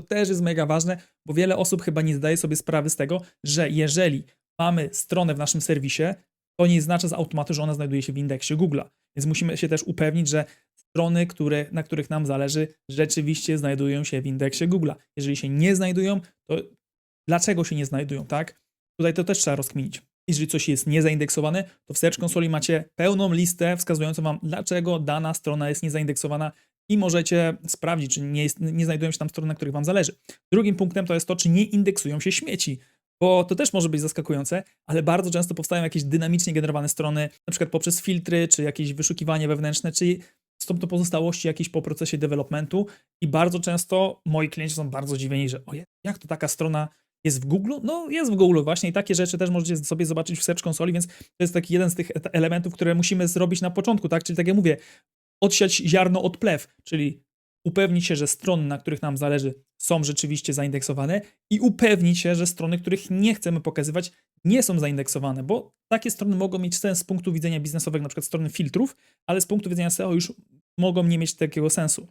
To też jest mega ważne, bo wiele osób chyba nie zdaje sobie sprawy z tego, że jeżeli mamy stronę w naszym serwisie, to nie znaczy z automatu, że ona znajduje się w indeksie Google'a. Więc musimy się też upewnić, że strony, które, na których nam zależy, rzeczywiście znajdują się w indeksie Google'a. Jeżeli się nie znajdują, to dlaczego się nie znajdują, tak? Tutaj to też trzeba rozkminić. Jeżeli coś jest niezaindeksowane, to w Search Console macie pełną listę wskazującą wam, dlaczego dana strona jest niezaindeksowana i możecie sprawdzić, czy nie, jest, nie znajdują się tam strony, na których wam zależy. Drugim punktem to jest to, czy nie indeksują się śmieci, bo to też może być zaskakujące, ale bardzo często powstają jakieś dynamicznie generowane strony, na przykład poprzez filtry, czy jakieś wyszukiwanie wewnętrzne, czy są to pozostałości jakieś po procesie developmentu i bardzo często moi klienci są bardzo zdziwieni, że oje, jak to taka strona jest w Google? No jest w Google właśnie i takie rzeczy też możecie sobie zobaczyć w Search Console, więc to jest taki jeden z tych et- elementów, które musimy zrobić na początku, tak? Czyli tak jak mówię, odsiać ziarno od plew, czyli upewnić się, że strony, na których nam zależy, są rzeczywiście zaindeksowane i upewnić się, że strony, których nie chcemy pokazywać, nie są zaindeksowane, bo takie strony mogą mieć sens z punktu widzenia biznesowego, na przykład strony filtrów, ale z punktu widzenia SEO już mogą nie mieć takiego sensu.